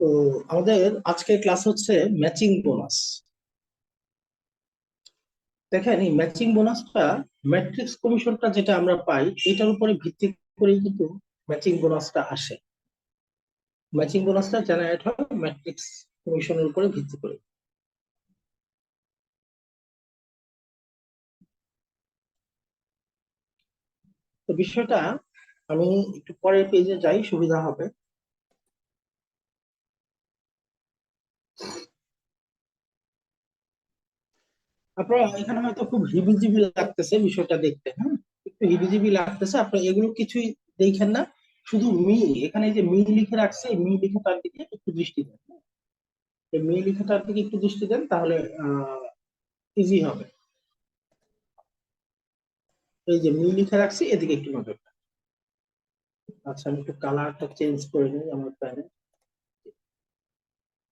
তো আমাদের আজকের ক্লাস হচ্ছে ম্যাচিং বোনাস দেখেন, এই ম্যাচিং বোনাসটা ম্যাট্রিক্স কমিশনটা যেটা আমরা পাই, এটার উপরে ভিত্তি করেই কিন্তু ম্যাচিং বোনাসটা আসে। ম্যাচিং বোনাসটা জেনারেট হয় ম্যাট্রিক্স কমিশনের উপরে ভিত্তি করে। তো বিষয়টা আমি একটু পরের পেজে যাই, সুবিধা হবে। আপনারা এখানে হয়তো খুব হিবিজিবি লাগতেছে বিষয়টা দেখতে হ্যাঁ? একটু হিবিজিবি লাগতেছে, আপনারা এগুলো কিছুই দেখেন না, শুধু মি, এখানে যে মি লিখে রাখছে মি লেখাটার দিকে একটু দৃষ্টি দেন হ্যাঁ? এই মি লেখাটার দিকে একটু দৃষ্টি দেন, তাহলে ইজি হবে। এই যে মি লিখে রাখছি, এদিকে একটু নজর আচ্ছা আমি একটু কালারটা চেঞ্জ করে নিই আমার প্যানে।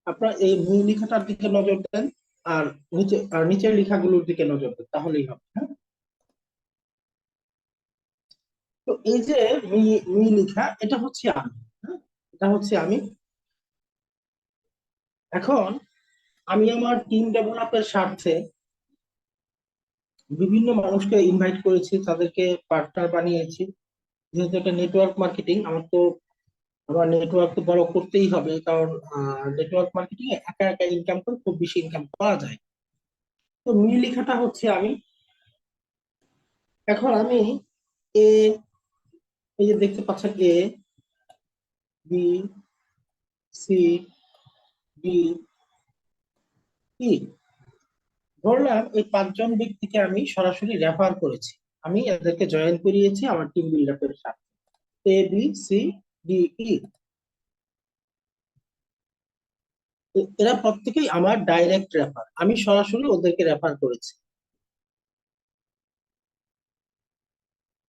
আপনারা এই মি লেখাটার দিকে নজর দেন। আর নিচে, আর নিচের লেখাগুলোর দিকে নজর দেন, তাহলেই হবে হ্যাঁ? তো এই যে মি মি লেখা, এটা হচ্ছে আমি হ্যাঁ? এটা হচ্ছে আমি। এখন আমি আমার টিম ডেভেলপের স্বার্থে বিভিন্ন মানুষকে ইনভাইট করেছি, তাদেরকে পার্টনার বানিয়েছি। যেহেতু এটা নেটওয়ার্ক মার্কেটিং আমার তো আমার নেটওয়ার্ক তো বড় করতেই হবে, কারণ নেটওয়ার্ক মার্কেটিং এ একা একা ইনকাম করে খুব বেশি ইনকাম করা যায়। তো মি লেখাটা হচ্ছে আমি। এখন আমি এ এই যে দেখতে পাচ্ছেন A B C D E ধরলাম এই পাঁচজন ব্যক্তিকে আমি সরাসরি রেফার করেছি। আমি এদেরকে জয়েন করিয়েছি, আমার টিম বিল্ডাপের সাথে। A B C D E এরা প্রত্যেকেই আমার ডাইরেক্ট রেফার আমি সরাসরি ওদেরকে রেফার করেছি।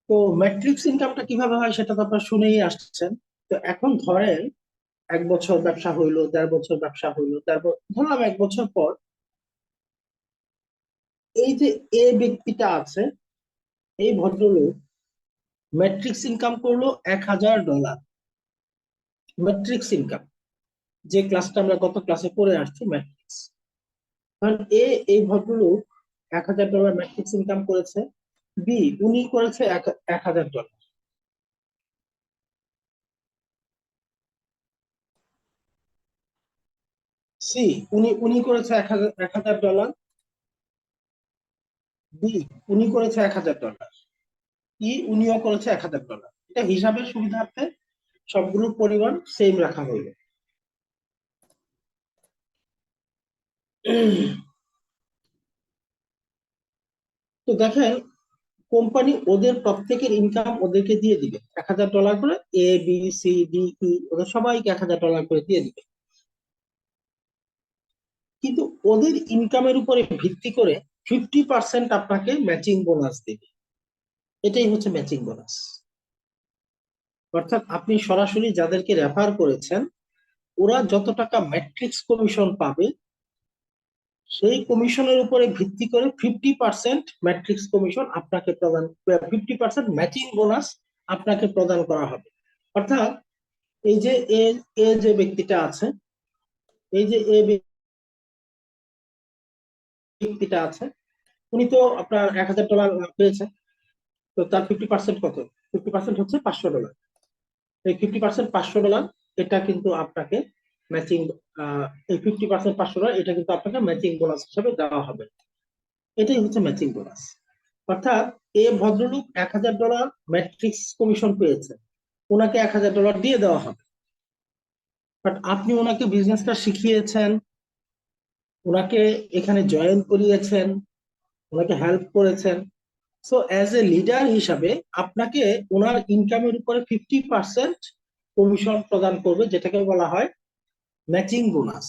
তো ম্যাট্রিক্স ইনকামটা কীভাবে হয় সেটা তো আপনারা শুনেই আসছেন। তো এখন ধরেন এক বছর ব্যবসা হইল, দেড় বছর ব্যবসা হইল, তারপর ধরলাম এক বছর পর এই যে এ ব্যক্তিটা আছে, এই ভদ্রলোক ম্যাট্রিক্স ইনকাম করল এক হাজার ডলার ম্যাট্রিক্স ইনকাম যে ক্লাসটা আমরা গত ক্লাসে পড়ে আসছি ম্যাট্রিক্স কারণ এ, এই ভদ্রলোক এক হাজার ডলার ম্যাট্রিক্স ইনকাম করেছে বি উনি করেছে এক হাজার ডলার সি উনি উনি করেছে এক হাজার এক হাজার ডলার বি উনি করেছে এক হাজার ডলার ই উনিও করেছে এক হাজার ডলার এটা হিসাবের সুবিধার্থে সবগুলোর পরিমাণ সেম রাখা হইল তো দেখেন কোম্পানি ওদের প্রত্যেকের ইনকাম ওদেরকে দিয়ে দিবে। এক হাজার ডলার করে A B C D E ওদের সবাইকে এক হাজার ডলার করে দিয়ে দিবে। কিন্তু ওদের ইনকামের উপরে ভিত্তি করে ফিফটি পার্সেন্ট আপনাকে ম্যাচিং বোনাস দেবে। এটাই হচ্ছে ম্যাচিং বোনাস অর্থাৎ আপনি সরাসরি যাদেরকে রেফার করেছেন, ওরা যত টাকা ম্যাট্রিক্স কমিশন পাবে, সেই কমিশনের উপরে ভিত্তি করে ফিফটি পার্সেন্ট ম্যাট্রিক্স কমিশন আপনাকে প্রদান ফিফটি পার্সেন্ট ম্যাচিং বোনাস আপনাকে প্রদান করা হবে। অর্থাৎ এই যে এ যে ব্যক্তিটা আছে, এই যে এ ব্যক্তিটা আছে, উনি তো আপনার এক হাজার ডলার পেয়েছে, তো তার ফিফটি পার্সেন্ট কত? ফিফটি পার্সেন্ট হচ্ছে পাঁচশো ডলার এই ফিফটি পার্সেন্ট পাঁচশো ডলার এটা কিন্তু আপনাকে ম্যাচিং এই ফিফটি পার্সেন্ট পাঁচশো ডলার এটা কিন্তু আপনাকে ম্যাচিং বোনাস হিসাবে দেওয়া হবে। এটাই হচ্ছে ম্যাচিং বোনাস অর্থাৎ এ ভদ্রলোক এক হাজার ডলার ম্যাট্রিক্স কমিশন পেয়েছে, ওনাকে এক হাজার ডলার দিয়ে দেওয়া হবে। বাট আপনি ওনাকে বিজনেসটা শিখিয়েছেন, ওনাকে এখানে জয়েন করিয়েছেন, ওনাকে হেল্প করেছেন সো অ্যাজ এ লিডার হিসাবে আপনাকে ওনার ইনকামের উপরে ফিফটি পার্সেন্ট কমিশন প্রদান করবে, যেটাকে বলা হয় ম্যাচিং বোনাস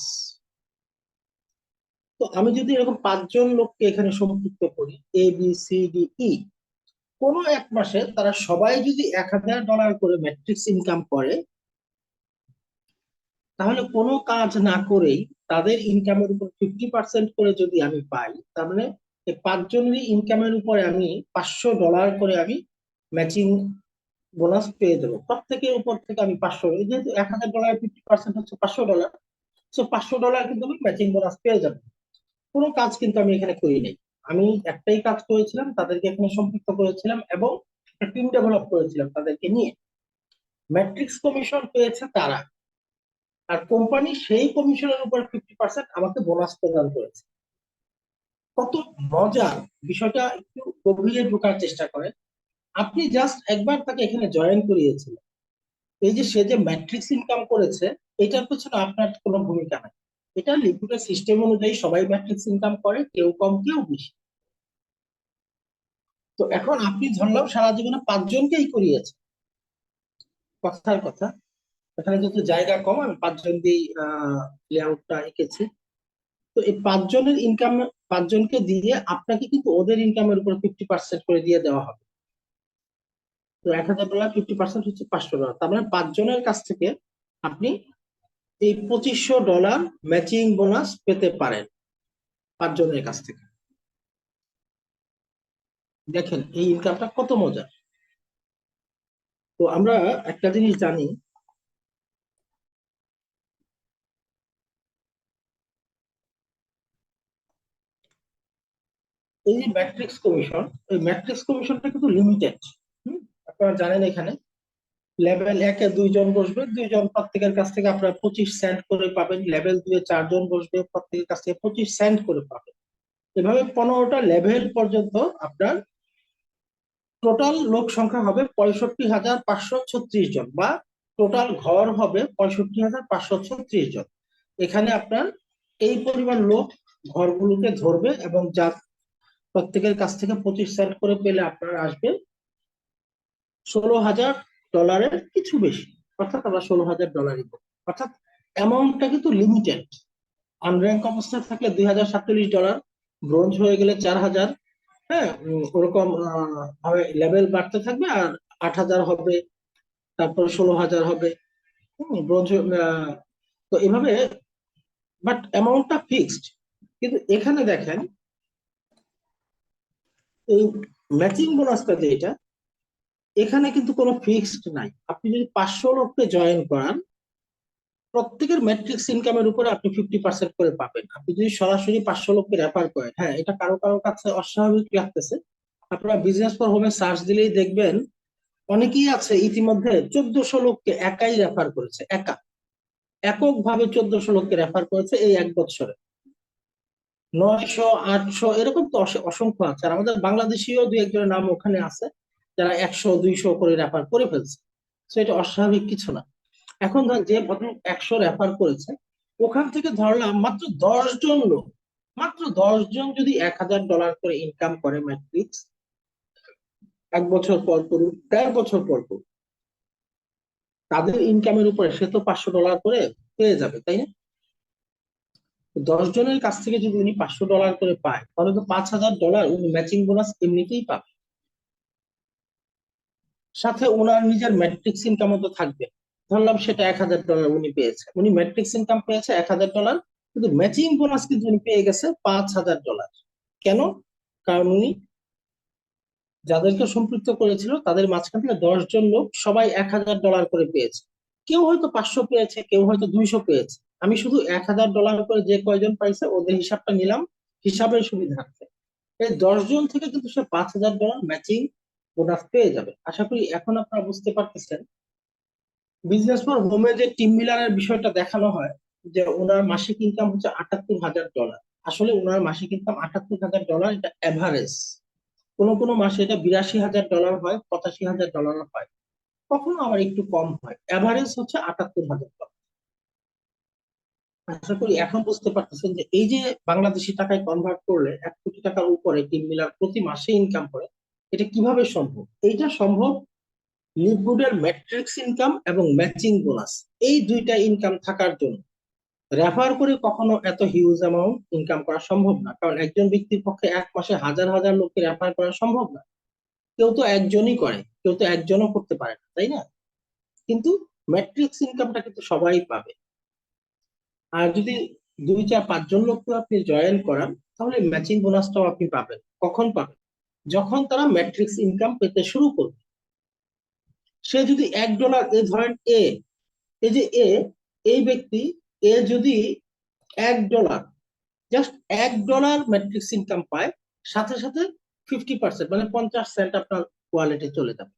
তো আমি যদি এরকম পাঁচজন লোককে এখানে সম্পৃক্ত করি A B C D E কোন এক মাসে তারা সবাই যদি এক হাজার ডলার করে ম্যাট্রিক্স ইনকাম করে, তাহলে কোনো কাজ না করেই তাদের ইনকামের উপর ফিফটি পার্সেন্ট করে যদি আমি পাই, তার মানে পাঁচজনেরই ইনকামের উপরে আমি পাঁচশো ডলার করে আমি ম্যাচিং বোনাস পেয়ে দেবো। প্রত্যেকের উপর থেকে আমি পাঁচশো যেহেতু এক হাজার ডলার ফিফটি পার্সেন্ট হচ্ছে পাঁচশো ডলার সো পাঁচশো ডলার কিন্তু আমি ম্যাচিং বোনাস পেয়ে যাব। কোনো কাজ কিন্তু আমি এখানে করি নাই। আমি একটাই কাজ করেছিলাম, তাদেরকে এখানে সম্পৃক্ত করেছিলাম এবং একটা টিম ডেভেলপ করেছিলাম তাদেরকে নিয়ে। ম্যাট্রিক্স কমিশন পেয়েছে তারা। আর কোম্পানি সেই কমিশনের উপর ফিফটি পার্সেন্ট আমাকে বোনাস প্রদান করেছে। কত মজার বিষয়টা একটু গভীরে ঢোকার চেষ্টা করে আপনি জাস্ট একবার তাকে এখানে জয়েন করিয়েছিলেন এই যে সে যে ম্যাট্রিক্স ইনকাম করেছে, এটার পেছনে আপনার কোনো ভূমিকা নাই। এটা লিকুইডের সিস্টেম অনুযায়ী সবাই ম্যাট্রিক্স ইনকাম করে, কেউ কম, কেউ বেশি। তো এখন আপনি ধরলাম সারা জীবনে পাঁচজনকেই করিয়েছে কথার কথা, এখানে যেহেতু জায়গা কম, আমি পাঁচজন দিয়েই লেআউটটা এঁকেছি। তো এই পাঁচজনের ইনকাম পাঁচজনকে দিয়ে আপনাকে কিন্তু ওদের ইনকামের উপর ফিফটি পার্সেন্ট করে দিয়ে দেওয়া হবে। তো এক হাজার ডলার ফিফটি পার্সেন্ট হচ্ছে পাঁচশো ডলার তার মানে পাঁচজনের কাছ থেকে আপনি এই পঁচিশশো ডলার ম্যাচিং বোনাস পেতে পারেন পাঁচজনের কাছ থেকে। দেখেন, এই ইনকামটা কত মজা তো আমরা একটা জিনিস জানি এই ম্যাট্রিক্স কমিশন এই ম্যাট্রিক্স কমিশনটা কিন্তু লিমিটেড আপনারা জানেন এখানে। লেভেল একে দুইজন বসবে দুইজন প্রত্যেকের কাছ থেকে আপনারা পঁচিশ সেন্ট করে পাবেন। লেভেল দুয়ে চারজন বসবে, প্রত্যেকের কাছ থেকে পঁচিশ সেন্ট করে পাবেন। এভাবে পনেরোটা লেভেল পর্যন্ত আপনার টোটাল লোক সংখ্যা হবে পঁয়ষট্টি হাজার পাঁচশো ছত্রিশ জন বা টোটাল ঘর হবে পঁয়ষট্টি হাজার পাঁচশো ছত্রিশ জন। এখানে আপনার এই পরিমাণ লোক ঘরগুলোকে ধরবে এবং যা প্রত্যেকের কাছ থেকে পঁচিশ সেন্ট করে পেলে আপনার আসবে ষোলো হাজার ডলারের কিছু বেশি। অর্থাৎ আমরা ষোলো হাজার ডলারই অর্থাৎ অ্যামাউন্টটা কিন্তু লিমিটেড আনর্যাঙ্ক অবস্থায় থাকলে দুই হাজার সাতচল্লিশ ডলার ব্রোঞ্জ হয়ে গেলে চার হাজার হ্যাঁ ওরকম ভাবে লেভেল বাড়তে থাকবে আর আট হাজার হবে, তারপর ষোলো হাজার হবে ব্রোঞ্জ তো এভাবে বাট অ্যামাউন্টটা ফিক্সড কিন্তু এখানে দেখেন এই ম্যাচিং বোনাসটা যেটা, এখানে কিন্তু কোনো ফিক্সড নাই। আপনি যদি পাঁচশো লোককে জয়েন করান, প্রত্যেকের ম্যাট্রিক্স ইনকামের উপরে আপনি ফিফটি পার্সেন্ট করে পাবেন। আপনি যদি সরাসরি পাঁচশো লোককে রেফার করেন হ্যাঁ এটা কারও কারও কাছে অস্বাভাবিক লাগতেছে। আপনারা বিজনেস ফর হোমে সার্চ দিলেই দেখবেন, অনেকেই আছে ইতিমধ্যে চোদ্দশো লোককে একাই রেফার করেছে, একা। একক ভাবে চোদ্দশো লোককে রেফার করেছে এই এক বছরে নয়শো, আটশো, এরকম তো অসংখ্য আছে। আর আমাদের বাংলাদেশিও দু একজনের নাম ওখানে আছে, যারা একশো, দুইশো করে রেফার করে ফেলছে। তো এটা অস্বাভাবিক কিছু না। এখন ধর যে ভদ্রলোক একশো রেফার করেছে, ওখান থেকে ধরলাম মাত্র দশ জন লোক। মাত্র দশ জন যদি এক হাজার ডলার করে ইনকাম করে ম্যাট্রিক্স এক বছর পর করুন দেড় বছর পর করুন তাদের ইনকামের উপরে সে তো পাঁচশো ডলার করে পেয়ে যাবে, তাই না? দশ জনের কাছ থেকে যদি উনি পাঁচশো ডলার করে পায়, তাহলে তো পাঁচ হাজার ডলার উনি ম্যাচিং বোনাস এমনিতেই পাবে। সাথে ওনার নিজের ম্যাট্রিক্স ইনকামও তো থাকবে। ধরলাম সেটা এক হাজার ডলার উনি পেয়েছে। উনি ম্যাট্রিক্স ইনকাম পেয়েছে এক হাজার ডলার কিন্তু ম্যাচিং বোনাস কিন্তু উনি পেয়ে গেছে পাঁচ হাজার ডলার কেন? কারণ উনি যাদেরকে সম্পৃক্ত করেছিল, তাদের মাঝখান থেকে দশ জন লোক সবাই এক হাজার ডলার করে পেয়েছে। কেউ হয়তো পাঁচশো পেয়েছে, কেউ হয়তো দুইশো পেয়েছে। আমি শুধু এক হাজার ডলার করে যে কয়জন পাইছে, ওদের হিসাবটা নিলাম। হিসাবের সুবিধার্থে এই দশজন থেকে কিন্তু সে পাঁচ হাজার ডলার ম্যাচিং বোনাস পেয়ে যাবে। আশা করি এখন আপনারা বুঝতে পারতেছেন। বিজনেস ফর হোমে যে টিম মিলারের বিষয়টা দেখানো হয়, যে ওনার মাসিক ইনকাম হচ্ছে আটাত্তর হাজার ডলার আসলে ওনার মাসিক ইনকাম আটাত্তর হাজার ডলার এটা এভারেজ কোনো কোনো মাসে এটা বিরাশি হাজার ডলার হয়, পঁচাশি হাজার ডলার হয়। কখনো আবার একটু কম হয়। এভারেজ হচ্ছে আটাত্তর হাজার ডলার আশা করি এখন বুঝতে পারতেছেন যে এই যে বাংলাদেশি টাকায় কনভার্ট করলে এক কোটি টাকার উপরে টিম মিলার প্রতি মাসে ইনকাম করে, এটা কীভাবে সম্ভব? এইটা সম্ভব লিভগুডের ম্যাট্রিক্স ইনকাম এবং ম্যাচিং বোনাস এই দুইটা ইনকাম থাকার জন্য। রেফার করে কখনো এত হিউজ অ্যামাউন্ট ইনকাম করা সম্ভব না। কারণ একজন ব্যক্তির পক্ষে এক মাসে হাজার হাজার লোককে রেফার করা সম্ভব না। কেউ তো একজনই করে, কেউ তো একজনও করতে পারে না, তাই না? কিন্তু ম্যাট্রিক্স ইনকামটা কিন্তু সবাই পাবে। আর যদি দুই চার পাঁচজন লোককে আপনি জয়েন করান, তাহলে ম্যাচিং বোনাসটাও আপনি পাবেন। কখন পাবেন? যখন তারা ম্যাট্রিক্স ইনকাম পেতে শুরু করবে। সে যদি এক ডলার এ ধরেন এ এই যে এ এই ব্যক্তি, এ যদি এক ডলার জাস্ট এক ডলার ম্যাট্রিক্স ইনকাম পায়, সাথে সাথে ফিফটি পার্সেন্ট মানে পঞ্চাশ সেন্ট আপনার ওয়ালেটে চলে যাবে।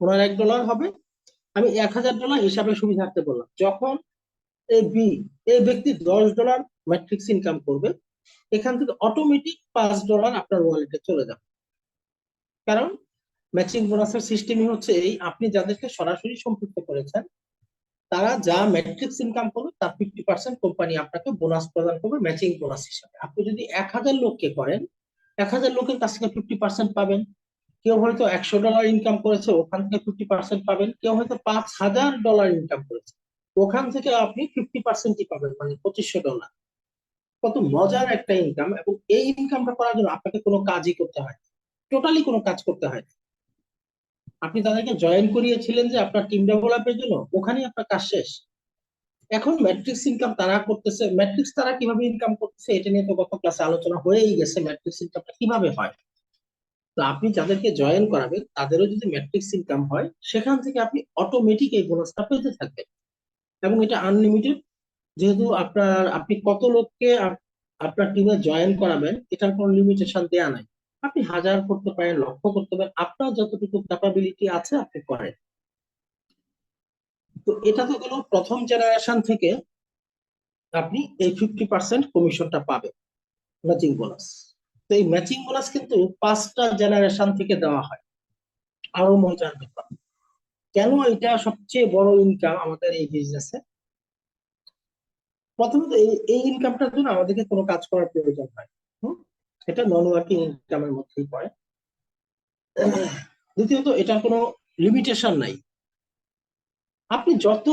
ওনার এক ডলার হবে। আমি এক হাজার ডলার হিসাবে সুবিধার্থে বললাম। যখন এই বি ব্যক্তি দশ ডলার ম্যাট্রিক্স ইনকাম করবে, এখান থেকে অটোমেটিক পাঁচ ডলার আপনার ওয়ালেটে চলে যাবে। কারণ ম্যাচিং বোনাসের সিস্টেমই হচ্ছে এই, আপনি যাদেরকে সরাসরি সম্পৃক্ত করেছেন, তারা যা ম্যাট্রিক্স ইনকাম করবে, তার ফিফটি পার্সেন্ট কোম্পানি আপনাকে বোনাস প্রদান করবে ম্যাচিং বোনাস হিসাবে। আপনি যদি এক হাজার লোককে করেন, এক হাজার লোকের কাছ থেকে ফিফটি পার্সেন্ট পাবেন, কেউ হয়তো একশো ডলার ইনকাম করেছে, ওখান থেকে ফিফটি পার্সেন্ট পাবেন, কেউ হয়তো পাঁচ হাজার ডলার ইনকাম করেছে। ওখান থেকে আপনি ফিফটি পার্সেন্টই পাবেন মানে পঁচিশশো ডলার কত মজার একটা ইনকাম এবং এই ইনকামটা করার জন্য আপনাকে কোনো কাজই করতে হয় টোটালি কোনো কাজ করতে হয় আপনি তাদেরকে জয়েন করিয়েছিলেন যে আপনার টিম ডেভেলপের জন্য, ওখানেই আপনার কাজ শেষ। এখন ম্যাট্রিক্স ইনকাম তারা করতেছে ম্যাট্রিক্স তারা কীভাবে ইনকাম করতেছে, এটা নিয়ে তো গত ক্লাসে আলোচনা হয়েই গেছে ম্যাট্রিক্স ইনকামটা কীভাবে হয়। তো আপনি যাদেরকে জয়েন করাবেন, তাদেরও যদি ম্যাট্রিক্স ইনকাম হয়, সেখান থেকে আপনি অটোমেটিক এই বোনাসটা পেতে থাকবেন। এবং এটা আনলিমিটেড যেহেতু আপনার আপনি কত লোককে আপনার টিমে জয়েন করাবেন এটার কোনো লিমিটেশন দেয়া নাই। আপনি হাজার করতে পারেন লক্ষ করতে পারেন আপনার যতটুকু ক্যাপাবিলিটি আছে আপনি করেন। তো এটা তো গেল প্রথম জেনারেশন থেকে আপনি এই ফিফটি পার্সেন্ট কমিশনটা পাবেন ম্যাচিং বোনাস তো এই ম্যাচিং বোনাস কিন্তু পাঁচটা জেনারেশন থেকে দেওয়া হয়। আরও মজার ব্যাপার। কেন এটা সবচেয়ে বড় ইনকাম আমাদের এই বিজনেসে প্রথমত এই এই ইনকামটার জন্য আমাদেরকে কোনো কাজ করার প্রয়োজন হয়? এটা নন ওয়ার্কিং ইনকামের মধ্যেই পড়ে। দ্বিতীয়ত এটার কোনো লিমিটেশন নাই। আপনি যত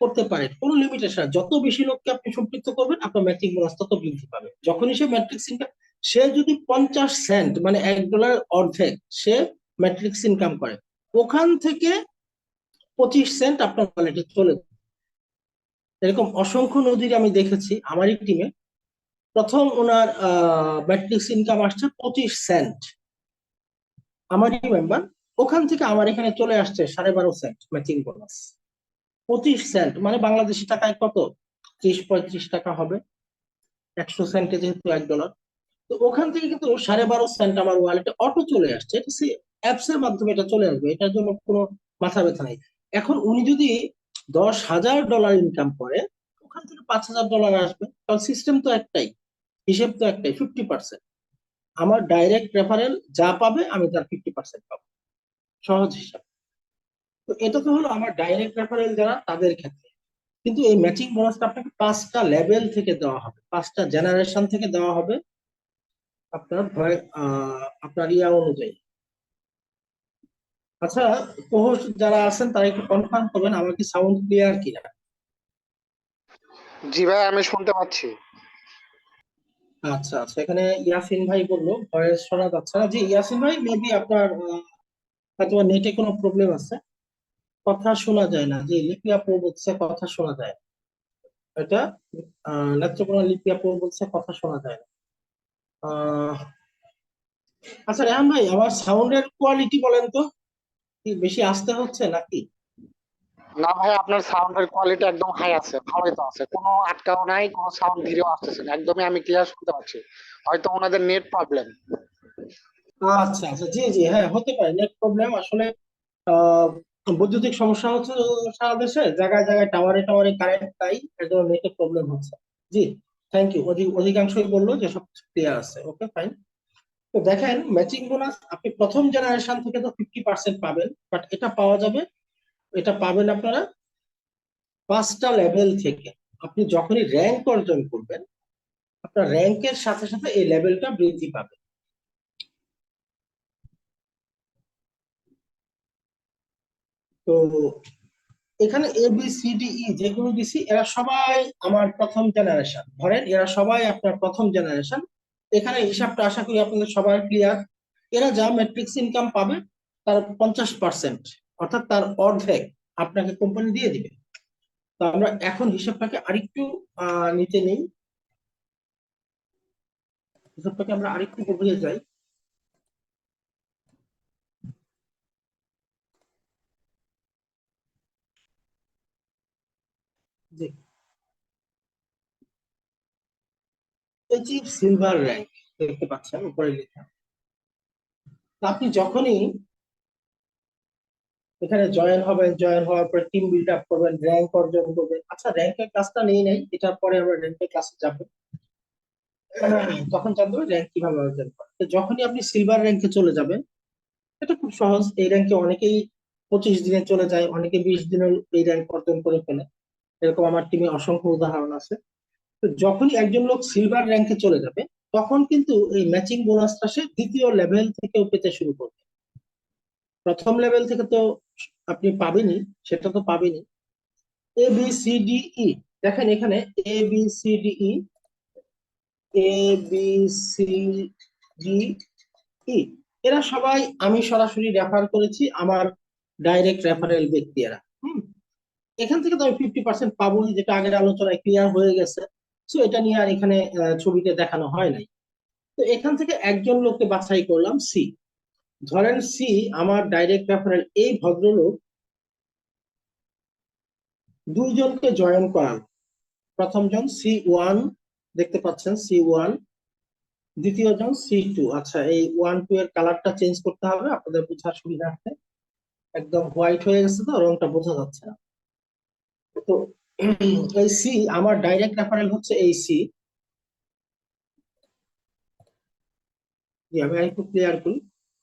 করতে পারেন, কোনো লিমিটেশন যত বেশি লোককে আপনি সম্পৃক্ত করবেন, আপনার ম্যাট্রিক বোনাস তত বৃদ্ধি পাবে। যখনই সে ম্যাট্রিক্স ইনকাম সে যদি পঞ্চাশ সেন্ট মানে এক ডলার অর্ধেক সে ম্যাট্রিক্স ইনকাম করে, ওখান থেকে পঁচিশ সেন্ট আপনার ওয়ালেটে চলে যাবে। এরকম অসংখ্য নদীর আমি দেখেছি আমারই টিমে প্রথম ওনার ম্যাট্রিক্স ইনকাম আসছে পঁচিশ সেন্ট আমারই মেম্বার ওখান থেকে আমার এখানে চলে আসছে সাড়ে বারো সেন্ট ম্যাচিং বোনাস পঁচিশ সেন্ট মানে বাংলাদেশি টাকায় কত? ত্রিশ পঁয়ত্রিশ টাকা হবে। একশো সেন্টে যেহেতু এক ডলার তো ওখান থেকে কিন্তু সাড়ে বারো সেন্ট আমার ওয়ালেটে অটো চলে আসছে। এটা সে অ্যাপস এর মাধ্যমে এটা চলে আসবে। এটার জন্য কোনো মাথা ব্যথা নাই। এখন উনি যদি দশ হাজার ডলার ইনকাম করে, ওখান থেকে পাঁচ হাজার ডলার আসবে। কারণ সিস্টেম তো একটাই, হিসেব তো একটাই ফিফটি পার্সেন্ট আমার ডাইরেক্ট রেফারেল যা পাবে, আমি তার ফিফটি পার্সেন্ট পাবো। সহজ হিসাব। তো এটা তো হলো আমার ডাইরেক্ট রেফারেল যারা, তাদের ক্ষেত্রে। কিন্তু এই ম্যাচিং বোনাসটা আপনাকে পাঁচটা লেভেল থেকে দেওয়া হবে। পাঁচটা জেনারেশন থেকে দেওয়া হবে। আপনার আপনার ইয়া অনুযায়ী। আচ্ছা কোহোস্ট যারা আছেন তারা একটু কনফার্ম করবেন আমার কি সাউন্ড ক্লিয়ার কিনা? জি ভাই আমি শুনতে পাচ্ছি। আচ্ছা আচ্ছা এখানে ইয়াসিন ভাই বলল ভয়েস শোনা যাচ্ছে না। জি ইয়াসিন ভাই মেবি আপনার হয়তো নেটে কোনো প্রবলেম আছে। কথা শোনা যায় না। যে লিপিয়া আপু বলছে কথা শোনা যায়। এটা আহ, নেত্রকোনা লিপিয়া আপু বলছে কথা শোনা যায় না। আচ্ছা রেহান ভাই আমার সাউন্ডের কোয়ালিটি বলেন তো। কি বেশি আসতে হচ্ছে নাকি? না ভাই আপনার সাউন্ডের কোয়ালিটি একদম হাই আছে ভালোই তো আছে। কোনো আটকাও নাই কোনো সাউন্ড ধীরেও আসতেছে না একদমই আমি ক্লিয়ার শুনতে পাচ্ছি। হয়তো ওনাদের নেট প্রবলেম আচ্ছা আচ্ছা জি জি হ্যাঁ হতে পারে নেট প্রবলেম আসলে বৈদ্যুতিক সমস্যা হচ্ছে সারা দেশে জায়গায় জায়গায় টাওয়ারে টাওয়ারে কারেন্ট তাই এর জন্য নেটের প্রবলেম হচ্ছে। জি থ্যাংক ইউ অধিকাংশই বলল যে সব ক্লিয়ার আছে ওকে ফাইন তো দেখেন ম্যাচিং বোনাস আপনি প্রথম জেনারেশন থেকে তো ফিফটি পার্সেন্ট পাবেন বাট এটা পাওয়া যাবে, এটা পাবেন আপনারা পাঁচটা লেভেল থেকে। আপনি যখনই র্যাঙ্ক অর্জন করবেন, আপনার র্যাঙ্কের সাথে সাথে এই লেভেলটা বৃদ্ধি পাবে। তো এখানে A B C D E যেগুলো দিছি, এরা সবাই আমার প্রথম জেনারেশন ধরেন, এরা সবাই আপনার প্রথম জেনারেশন এখানে হিসাবটা আশা করি আপনাদের সবার ক্লিয়ার এরা যা ম্যাট্রিক্স ইনকাম পাবে, তার পঞ্চাশ পার্সেন্ট অর্থাৎ তার অর্ধেক আপনাকে কোম্পানি দিয়ে দিবে। তো আমরা এখন হিসাবটাকে আরেকটু নিতে নেই। হিসাবটাকে আমরা আরেকটু গভীরে যাই জি অ্যাচিভ সিলভার র্যাঙ্ক দেখতে পাচ্ছেন, উপরে লেখা। আপনি যখনই এখানে জয়েন হবেন জয়েন হওয়ার পর টিম বিল্ড আপ করবেন র্যাঙ্ক অর্জন করবেন। আচ্ছা র্যাঙ্কের ক্লাসটা নেই নাই, এটার পরে আমরা র্যাঙ্কের ক্লাসে যাব। তখন জানব র্যাঙ্ক কীভাবে অর্জন করে। তো যখনই আপনি সিলভার র্যাঙ্কে চলে যাবেন, এটা খুব সহজ। এই র্যাঙ্কে অনেকেই পঁচিশ দিনে চলে যায়, অনেকে বিশ দিনে এই র্যাঙ্ক অর্জন করে ফেলে। এরকম আমার টিমে অসংখ্য উদাহরণ আছে। যখনই একজন লোক সিলভার র্যাঙ্কে চলে যাবে, তখন কিন্তু এই ম্যাচিং বোনাসটা সে দ্বিতীয় লেভেল থেকেও পেতে শুরু করবে। প্রথম লেভেল থেকে তো আপনি পাবেনই, সেটা তো পাবেনই। A B C D E দেখেন এখানে A B C D E A B C D E এরা সবাই আমি সরাসরি রেফার করেছি আমার ডাইরেক্ট রেফারেল ব্যক্তি এরা হুম, এখান থেকে তো আমি ফিফটি পার্সেন্ট পাবোই, যেটা আগের আলোচনায় ক্লিয়ার হয়ে গেছে। সো এটা নিয়ে আর এখানে ছবিতে দেখানো হয় নাই। তো এখান থেকে একজন লোককে বাছাই করলাম সি ধরেন সি আমার ডাইরেক্ট রেফারেল এই ভদ্রলোক দুইজনকে জয়েন করান প্রথম জন সি ওয়ান দেখতে পাচ্ছেন সি ওয়ান দ্বিতীয় জন সি টু আচ্ছা এই ওয়ান টু এর কালারটা চেঞ্জ করতে হবে, আপনাদের বোঝার সুবিধার্থে একদম হোয়াইট হয়ে গেছে তো, রংটা বোঝা যাচ্ছে না। তো এই সি আমার ডাইরেক্ট রেফারেল হচ্ছে এই সি আমি আরেকটু ক্লিয়ার করি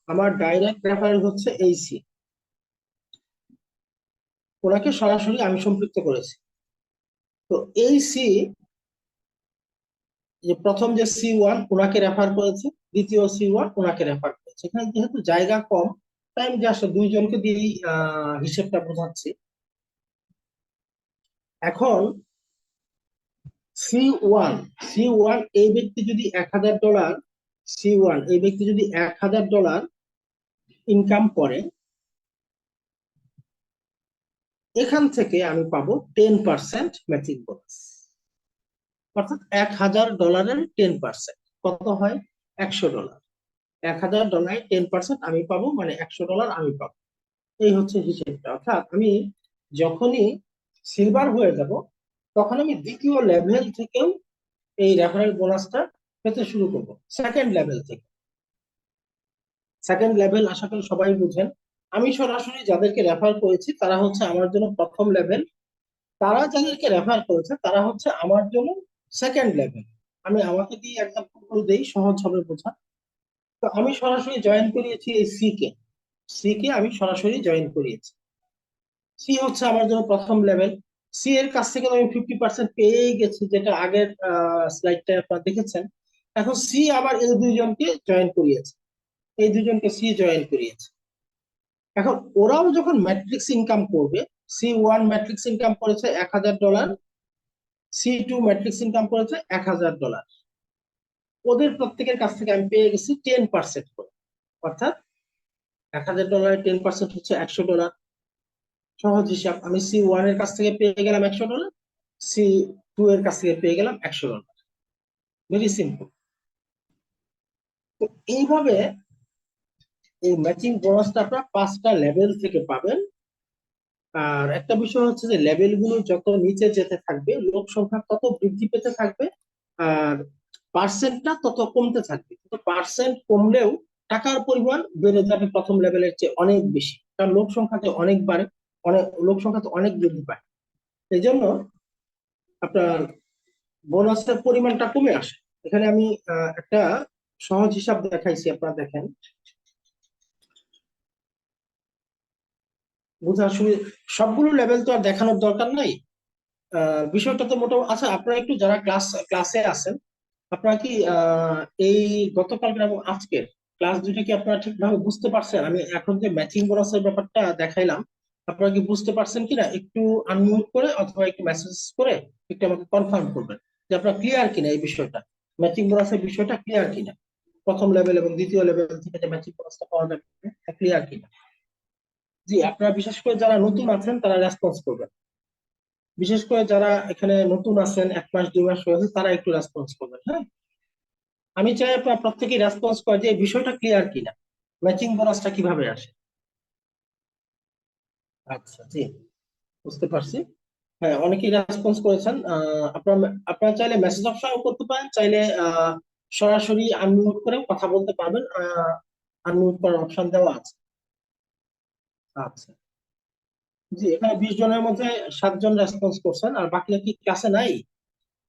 আমার ডাইরেক্ট রেফারেল হচ্ছে এই ওনাকে সরাসরি আমি সম্পৃক্ত করেছি। তো এই সি যে প্রথম যে সি ওয়ান ওনাকে রেফার করেছে দ্বিতীয় সি ওয়ান ওনাকে রেফার করেছে। এখানে যেহেতু জায়গা কম তাই আমি জাস্ট দুইজনকে দিয়েই আহ, হিসেবটা বোঝাচ্ছি। এখন সি ওয়ান সি ওয়ান এই ব্যক্তি যদি এক হাজার ডলার সি ওয়ান এই ব্যক্তি যদি এক হাজার ডলার ইনকাম করে, এখান থেকে আমি পাবো টেন পার্সেন্ট ম্যাচিং বোনাস অর্থাৎ এক হাজার ডলারের টেন পার্সেন্ট কত হয়? একশো ডলার এক হাজার ডলারে টেন পার্সেন্ট আমি পাবো মানে একশো ডলার আমি পাবো। এই হচ্ছে হিসেবটা। অর্থাৎ আমি যখনই সিলভার হয়ে যাব, তখন আমি দ্বিতীয় লেভেল থেকেও এই রেফারেল বোনাসটা পেতে শুরু করব সেকেন্ড লেভেল থেকে। সেকেন্ড লেভেল আশা করি সবাই বুঝেন। আমি সরাসরি যাদেরকে রেফার করেছি, তারা হচ্ছে আমার জন্য প্রথম লেভেল তারা যাদেরকে রেফার করেছে, তারা হচ্ছে আমার জন্য সেকেন্ড লেভেল আমি আমাকে দিয়ে এক্সাম্পল করে দেই, সহজ হবে বোঝা। তো আমি সরাসরি জয়েন করিয়েছি এই সি কে সি কে আমি সরাসরি জয়েন করিয়েছি। সি হচ্ছে আমার জন্য প্রথম লেভেল সি এর কাছ থেকে আমি ফিফটি পার্সেন্ট পেয়ে গেছি, যেটা আগের স্লাইডটা আপনারা দেখেছেন। এখন সি আবার এই দুইজনকে জয়েন করিয়েছে। এই দুজনকে সি জয়েন করিয়েছে। এখন ওরাও যখন ম্যাট্রিক্স ইনকাম করবে সি ওয়ান ম্যাট্রিক্স ইনকাম করেছে এক হাজার dollar C two matrix income করেছে এক হাজার ডলার ওদের প্রত্যেকের কাছ থেকে আমি পেয়ে গেছি টেন পার্সেন্ট করে। অর্থাৎ এক হাজার ডলারের টেন পার্সেন্ট হচ্ছে একশো ডলার সহজ হিসাব। আমি সি ওয়ানের কাছ থেকে পেয়ে গেলাম একশো ডলার সি টু এর কাছ থেকে পেয়ে গেলাম একশো ডলার ভেরি সিম্পল তো এইভাবে এই ম্যাচিং বোনাসটা আপনারা পাঁচটা লেভেল থেকে পাবেন। আর একটা বিষয় হচ্ছে যে লেভেলগুলো যত নিচে যেতে থাকবে, লোক সংখ্যা তত বৃদ্ধি পেতে থাকবে, আর পার্সেন্টটা তত কমতে থাকবে। তো পার্সেন্ট কমলেও টাকার পরিমাণ বেড়ে যাবে প্রথম লেভেলের চেয়ে অনেক বেশি। কারণ লোক সংখ্যাতে অনেক বাড়ে। অনেক, লোক সংখ্যা তো অনেক বৃদ্ধি পায়। এই জন্য আপনার বোনাসের পরিমাণটা কমে আসে। এখানে আমি একটা সহজ হিসাব দেখাইছি, আপনারা দেখেন। বোঝার সুবিধা সবগুলো লেভেল তো আর দেখানোর দরকার নাই। বিষয়টা তো মোটামুটি আচ্ছা আপনারা একটু যারা ক্লাস ক্লাসে আছেন, আপনারা কি এই গতকালকে এবং আজকের ক্লাস দুটো কি আপনারা ঠিকভাবে বুঝতে পারছেন? আমি এখন যে ম্যাচিং বোনাসের ব্যাপারটা দেখাইলাম আপনারা কি বুঝতে পারছেন কিনা? একটু আনমিউট করে অথবা একটু মেসেজ করে একটু আমাকে কনফার্ম করবেন যে আপনারা ক্লিয়ার কিনা এই বিষয়টা? ম্যাচিং বোনাসের বিষয়টা ক্লিয়ার কিনা? প্রথম লেভেল এবং দ্বিতীয় লেভেল থেকে যে ম্যাচিং বোনাসটা পাওয়া যাবে ক্লিয়ার কিনা? জি, আপনারা বিশেষ করে যারা নতুন আছেন, তারা রেসপন্স করবেন। বিশেষ করে যারা এখানে নতুন আছেন, এক মাস, দুই মাস হয়েছে তারা একটু রেসপন্স করবেন হ্যাঁ? আমি চাই আপনারা প্রত্যেকেই রেসপন্স করে যে এই বিষয়টা ক্লিয়ার কিনা? ম্যাচিং বোনাসটা কীভাবে আসে? আচ্ছা জি, বুঝতে পারছি। হ্যাঁ অনেকেই রেসপন্স করেছেন। আপনারা আপনারা চাইলে মেসেজ অপশনও করতে পারেন, চাইলে সরাসরি আনমিউট করেও কথা বলতে পারবেন। আনমিউট করার অপশন দেওয়া আছে। আচ্ছা জি, এখানে বিশ জনের মধ্যে সাতজন রেসপন্স করছেন, আর বাকিরা কি ক্লাসে নাই?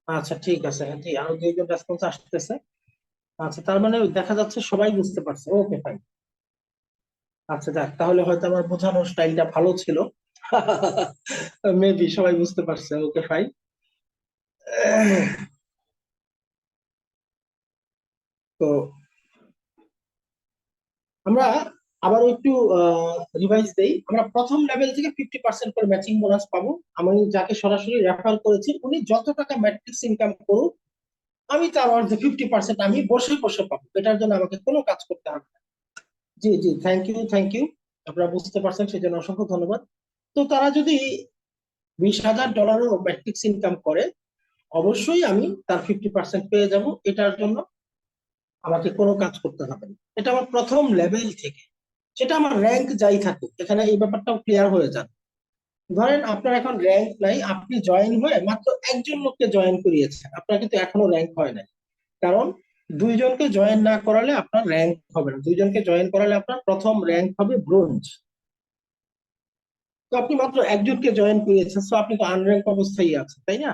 আচ্ছা ঠিক আছে হ্যাঁ জি, আরও দুইজন রেসপন্স আসতেছে। আচ্ছা তার মানে দেখা যাচ্ছে সবাই বুঝতে পারছে। ওকে ফাইন আচ্ছা যাক, তাহলে হয়তো আমার বোঝানোর স্টাইলটা ভালো ছিল। মেবি সবাই বুঝতে পারছে ওকে ফাইন তো আমরা আবারও একটু রিভাইজ দেই। আমরা প্রথম লেভেল থেকে ফিফটি পার্সেন্ট করে ম্যাচিং বোনাস পাবো। আমি যাকে সরাসরি রেফার করেছি, উনি যত টাকা ম্যাট্রিক্স ইনকাম করুক, আমি তার অর্ধে ফিফটি পার্সেন্ট আমি বসে বসে পাবো। এটার জন্য আমাকে কোনো কাজ করতে হবে না। জি জি থ্যাংক ইউ থ্যাংক ইউ আপনারা বুঝতে পারছেন সেই জন্য অসংখ্য ধন্যবাদ। তো তারা যদি বিশ হাজার ডলারও ম্যাট্রিক্স ইনকাম করে, অবশ্যই আমি তার ফিফটি পার্সেন্ট পেয়ে যাব। এটার জন্য আমাকে কোনো কাজ করতে হবে না। এটা আমার প্রথম লেভেল থেকে। সেটা আমার র্যাঙ্ক যাই থাকুক, এখানে এই ব্যাপারটাও ক্লিয়ার হয়ে যান ধরেন আপনার এখন র্যাঙ্ক নাই, আপনি জয়েন হয়ে মাত্র একজন লোককে জয়েন করিয়েছেন। আপনার কিন্তু এখনও র্যাঙ্ক হয় নাই। কারণ দুইজনকে জয়েন না করালে আপনার র্যাঙ্ক হবে না। দুইজনকে জয়েন করালে আপনার প্রথম র্যাঙ্ক হবে ব্রোঞ্জ তো আপনি মাত্র একজনকে জয়েন করিয়েছেন তো আপনি তো আনর্যাঙ্ক অবস্থায় আছেন, তাই না?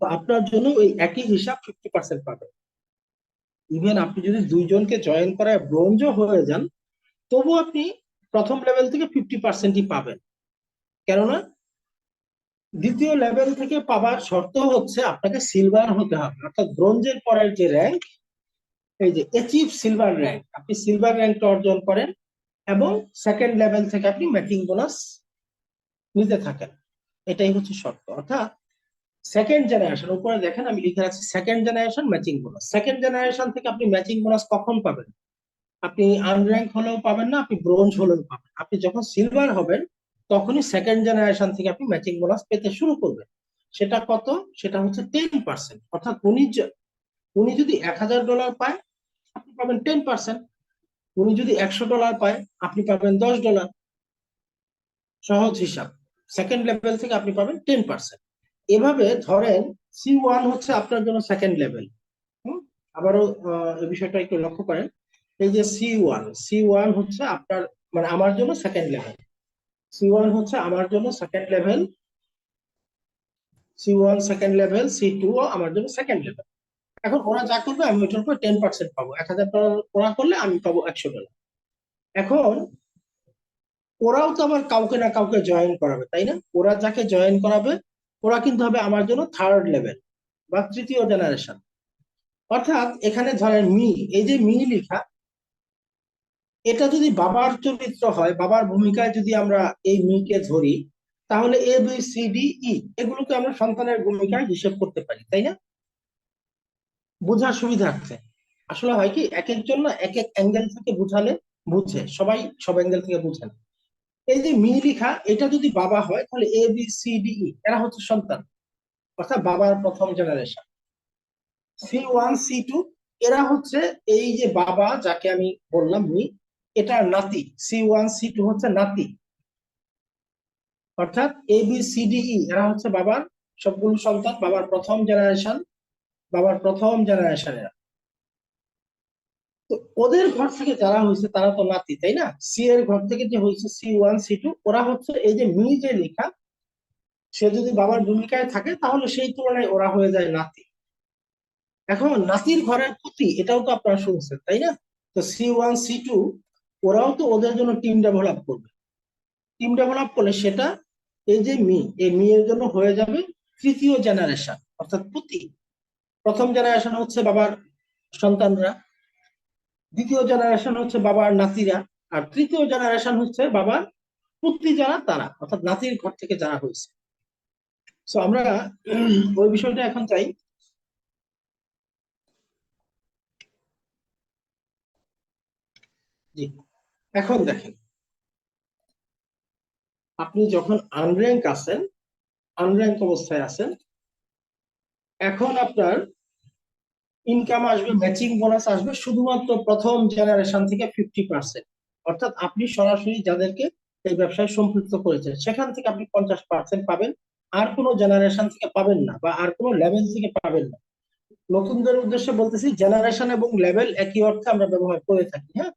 তো আপনার জন্য ওই একই হিসাব ফিফটি পার্সেন্ট পাবেন। ইভেন আপনি যদি দুইজনকে জয়েন করায় ব্রোঞ্জও হয়ে যান তবু আপনি প্রথম লেভেল থেকে ফিফটি পার্সেন্টই পাবেন। কেননা দ্বিতীয় লেভেল থেকে পাবার শর্ত হচ্ছে আপনাকে সিলভার হতে হবে। অর্থাৎ ব্রোঞ্জের পরের যে র্যাঙ্ক এই যে অ্যাচিভ সিলভার র্যাঙ্ক আপনি সিলভার র্যাঙ্কটা অর্জন করেন এবং সেকেন্ড লেভেল থেকে আপনি ম্যাচিং বোনাস নিতে থাকেন। এটাই হচ্ছে শর্ত। অর্থাৎ সেকেন্ড জেনারেশন উপরে দেখেন আমি লিখে রাখছি second generation matching bonus second generation থেকে আপনি ম্যাচিং বোনাস কখন পাবেন? আপনি আনর্যাঙ্ক হলেও পাবেন না, আপনি ব্রোঞ্জ হলেও পাবেন। আপনি যখন সিলভার হবেন তখনই সেকেন্ড জেনারেশন থেকে আপনি ম্যাচিং বোনাস পেতে শুরু করবেন। সেটা কত? সেটা হচ্ছে টেন পার্সেন্ট অর্থাৎ উনি উনি যদি এক হাজার ডলার পায়, আপনি পাবেন টেন পার্সেন্ট উনি যদি একশো ডলার পায়, আপনি পাবেন দশ ডলার সহজ হিসাব। সেকেন্ড লেভেল থেকে আপনি পাবেন টেন পার্সেন্ট এভাবে ধরেন সি ওয়ান হচ্ছে আপনার জন্য সেকেন্ড লেভেল আবারও এই বিষয়টা একটু লক্ষ্য করেন। এই যে সি ওয়ান সি ওয়ান হচ্ছে আপনার মানে আমার জন্য সেকেন্ড লেভেল সি ওয়ান হচ্ছে আমার জন্য second level C one second level C two আমার জন্য সেকেন্ড লেভেল এখন ওরা যা করবে, আমি ওইটার উপর টেন পার্সেন্ট পাবো। এক হাজার ওরা করলে আমি পাবো একশো ডলার। এখন ওরাও তো আবার কাউকে না কাউকে জয়েন করাবে, তাই না? ওরা যাকে জয়েন করাবে, ওরা কিন্তু হবে আমার জন্য থার্ড লেভেল বা তৃতীয় জেনারেশন অর্থাৎ এখানে ধরেন মি, এই যে মি লেখা এটা যদি বাবার চরিত্র হয়, বাবার ভূমিকায় যদি আমরা এই মিকে ধরি, তাহলে A B C D E এগুলোকে আমরা সন্তানের ভূমিকায় হিসেব করতে পারি, তাই না? বোঝার সুবিধার্থে আসলে হয় কি, এক একজন না এক এক অ্যাঙ্গেল থেকে বুঝালে বুঝে, সবাই সব অ্যাঙ্গেল থেকে বুঝে না। এই যে মি লিখা, এটা যদি বাবা হয়, তাহলে A B C D E এরা হচ্ছে সন্তান, অর্থাৎ বাবার প্রথম generation C one C two এরা হচ্ছে এই যে বাবা, যাকে আমি বললাম মি এটার নাতি সি ওয়ান সি টু হচ্ছে নাতি। অর্থাৎ A B C D E এরা হচ্ছে বাবার সবগুলো সন্তান, বাবার প্রথম জেনারেশন বাবার প্রথম জেনারেশনের তো ওদের ঘর থেকে যারা হয়েছে, তারা তো নাতি, তাই না? সি এর ঘর থেকে যে হয়েছে সি ওয়ান সি টু ওরা হচ্ছে এই যে মি যে লেখা, সে যদি বাবার ভূমিকায় থাকে, তাহলে সেই তুলনায় ওরা হয়ে যায় নাতি। এখন নাতির ঘরের ক্ষতি, এটাও তো আপনারা শুনছেন, তাই না? তো সি ওয়ান সি টু ওরাও তো ওদের জন্য টিম ডেভেলপ করবে। টিম ডেভেলপ করলে সেটা এই যে মি এই মেয়ের জন্য হয়ে যাবে তৃতীয় জেনারেশন অর্থাৎ পুতি। প্রথম জেনারেশন হচ্ছে বাবার সন্তানরা, দ্বিতীয় জেনারেশন হচ্ছে বাবার নাতিরা, আর তৃতীয় জেনারেশন হচ্ছে বাবার পুত্রী যারা, তারা, অর্থাৎ নাতির ঘর থেকে যারা হয়েছে। তো আমরা ওই বিষয়টা এখন চাই। জি। এখন দেখেন, আপনি যখন আনর্যাঙ্ক আছেন আনর্যাঙ্ক অবস্থায় আছেন, এখন আপনার ইনকাম আসবে ম্যাচিং বোনাস আসবে, শুধুমাত্র প্রথম জেনারেশন থেকে ফিফটি পার্সেন্ট অর্থাৎ আপনি সরাসরি যাদেরকে এই ব্যবসায় সম্পৃক্ত করেছেন, সেখান থেকে আপনি পঞ্চাশ পার্সেন্ট পাবেন। আর কোনো জেনারেশন থেকে পাবেন না বা আর কোনো লেভেল থেকে পাবেন না। নতুনদের উদ্দেশ্যে বলতেছি জেনারেশন এবং লেভেল একই অর্থে আমরা ব্যবহার করে থাকি হ্যাঁ?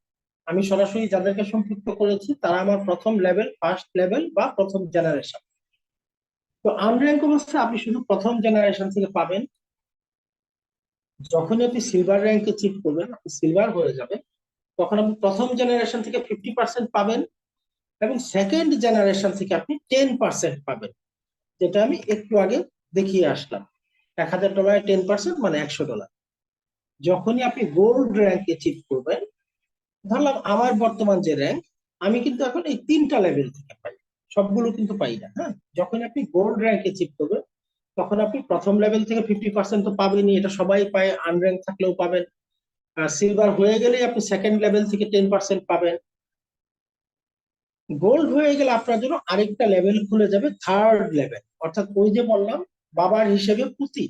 আমি সরাসরি যাদেরকে সম্পৃক্ত করেছি, তারা আমার প্রথম লেভেল ফার্স্ট লেভেল বা প্রথম জেনারেশন তো আনর্যাঙ্ক অবস্থায় আপনি শুধু প্রথম জেনারেশন থেকে পাবেন। যখনই আপনি সিলভার র্যাঙ্কে চিট করবেন, আপনি সিলভার হয়ে যাবে। তখন আপনি প্রথম জেনারেশন থেকে ফিফটি পার্সেন্ট পাবেন এবং সেকেন্ড জেনারেশন থেকে আপনি টেন পার্সেন্ট পাবেন। যেটা আমি একটু আগে দেখিয়ে আসলাম। এক হাজার ডলারে টেন পার্সেন্ট মানে একশো ডলার। যখনই আপনি গোল্ড র্যাঙ্কে চিট করবেন ধরলাম আমার বর্তমান যে র্যাঙ্ক আমি কিন্তু এখন এই তিনটা লেভেল থেকে পাই। সবগুলো কিন্তু পাই না হ্যাঁ? যখন আপনি গোল্ড র্যাঙ্কে চিট করবেন, তখন আপনি প্রথম লেভেল থেকে ফিফটি পার্সেন্ট তো পাবেনই, এটা সবাই পায় আনর্যাঙ্ক থাকলেও পাবেন। সিলভার হয়ে গেলেই আপনি সেকেন্ড লেভেল থেকে টেন পার্সেন্ট পাবেন। গোল্ড হয়ে গেলে আপনার জন্য আরেকটা লেভেল খুলে যাবে থার্ড লেভেল অর্থাৎ ওই যে বললাম, বাবার হিসেবে পুতি।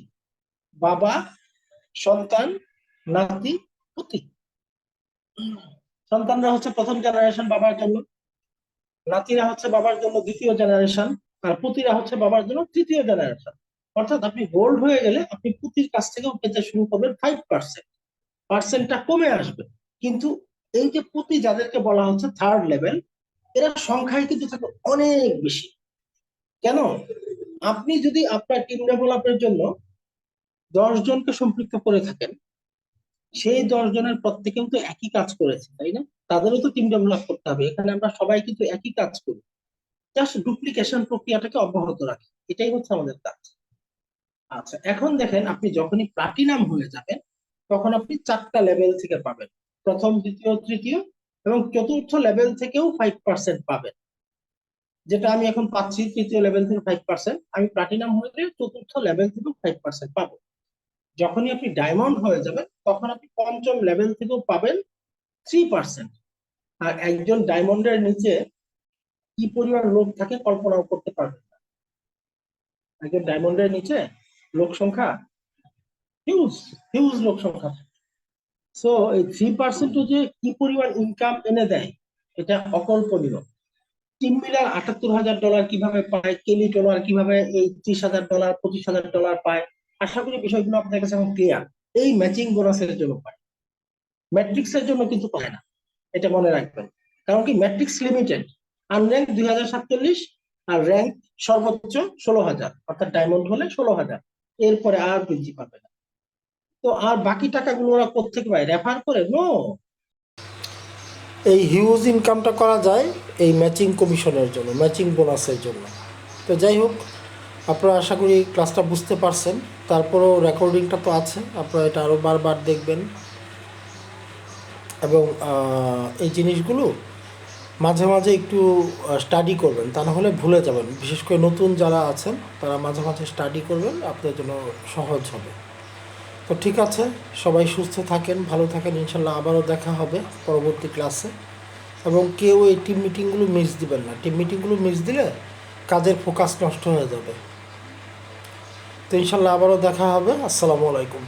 বাবা, সন্তান, নাতি, পুতি। সন্তানরা হচ্ছে প্রথম জেনারেশন বাবার জন্য, নাতিরা হচ্ছে বাবার জন্য দ্বিতীয় জেনারেশন আর পুতিরা হচ্ছে বাবার জন্য তৃতীয় জেনারেশন অর্থাৎ আপনি গোল্ড হয়ে গেলে আপনি পুতির কাছ থেকেও পেতে শুরু করবেন ফাইভ পার্সেন্ট পার্সেন্টটা কমে আসবে। কিন্তু এই যে পুঁতি যাদেরকে বলা হচ্ছে থার্ড লেভেল এরা সংখ্যায় কিন্তু থাকে অনেক বেশি। কেন? আপনি যদি আপনার টিম ডেভেলপের জন্য দশ জনকে সম্পৃক্ত করে থাকেন সেই দশ জনের প্রত্যেকে কিন্তু একই কাজ করেছে, তাই না? তাদেরও তো টিম ডেভেলপ করতে হবে। এখানে আমরা সবাই কিন্তু একই কাজ করি। জাস্ট ডুপ্লিকেশন প্রক্রিয়াটাকে অব্যাহত রাখি। এটাই হচ্ছে আমাদের কাজ। আচ্ছা এখন দেখেন আপনি যখনই প্লাটিনাম হয়ে যাবেন, তখন আপনি চারটা লেভেল থেকে পাবেন। প্রথম, দ্বিতীয়, তৃতীয় এবং চতুর্থ লেভেল থেকেও ফাইভ পার্সেন্ট পাবেন। যেটা আমি এখন পাচ্ছি তৃতীয় লেভেল থেকে ফাইভ পার্সেন্ট আমি প্লাটিনাম হয়ে গেলে চতুর্থ লেভেল থেকেও ফাইভ পার্সেন্ট পাবো। যখনই আপনি ডায়মন্ড হয়ে যাবেন, তখন আপনি পঞ্চম লেভেল থেকেও পাবেন থ্রি পার্সেন্ট আর একজন ডায়মন্ডের নিচে কি পরিমাণ লোক থাকে কল্পনাও করতে পারবেন না। একজন ডায়মন্ডের নিচে লোক সংখ্যা হিউজ হিউজ লোক সংখ্যা থাকে। সো এই থ্রি পার্সেন্ট যে কি পরিমাণ ইনকাম এনে দেয়? এটা অকল্পনীয়। টিম মিলার আটাত্তর হাজার ডলার কীভাবে পায়? কেলি ডলার কীভাবে এই ত্রিশ হাজার ডলার পঁচিশ হাজার ডলার পায়? আশা করি বিষয়গুলো আপনার কাছে এখন ক্লিয়ার এই ম্যাচিং বোনাসের জন্য পায় ম্যাট্রিক্সের জন্য কিন্তু পায় না, এটা মনে রাখবেন। কারণ কি ম্যাট্রিক্স লিমিটেড আনর্যাঙ্ক দুই হাজার সাতচল্লিশ আর র্যাঙ্ক সর্বোচ্চ ষোলো হাজার, অর্থাৎ ডায়মন্ড হলে ষোলো হাজার। এরপরে আর বৃদ্ধি পাবে না। তো আর বাকি টাকাগুলো ওরা কোথেকে পায়? রেফার করে? নো এই হিউজ ইনকামটা করা যায় এই ম্যাচিং কমিশনের জন্য ম্যাচিং বোনাসের জন্য। তো যাই হোক, আপনারা আশা করি ক্লাসটা বুঝতে পারছেন। তারপরেও রেকর্ডিংটা তো আছে, আপনারা এটা আরও বারবার দেখবেন। এবং এই জিনিসগুলো মাঝে মাঝে একটু স্টাডি করবেন, তা না হলে ভুলে যাবেন। বিশেষ করে নতুন যারা আছেন, তারা মাঝে মাঝে স্টাডি করবেন, আপনাদের জন্য সহজ হবে। তো ঠিক আছে, সবাই সুস্থ থাকেন, ভালো থাকেন, ইনশাল্লাহ আবারও দেখা হবে পরবর্তী ক্লাসে এবং কেউ এই টিম মিটিংগুলো মিস দিবেন না। টিম মিটিংগুলো মিস দিলে কাজের ফোকাস নষ্ট হয়ে যাবে। তো ইনশাল্লাহ আবারও দেখা হবে। আসসালামু আলাইকুম।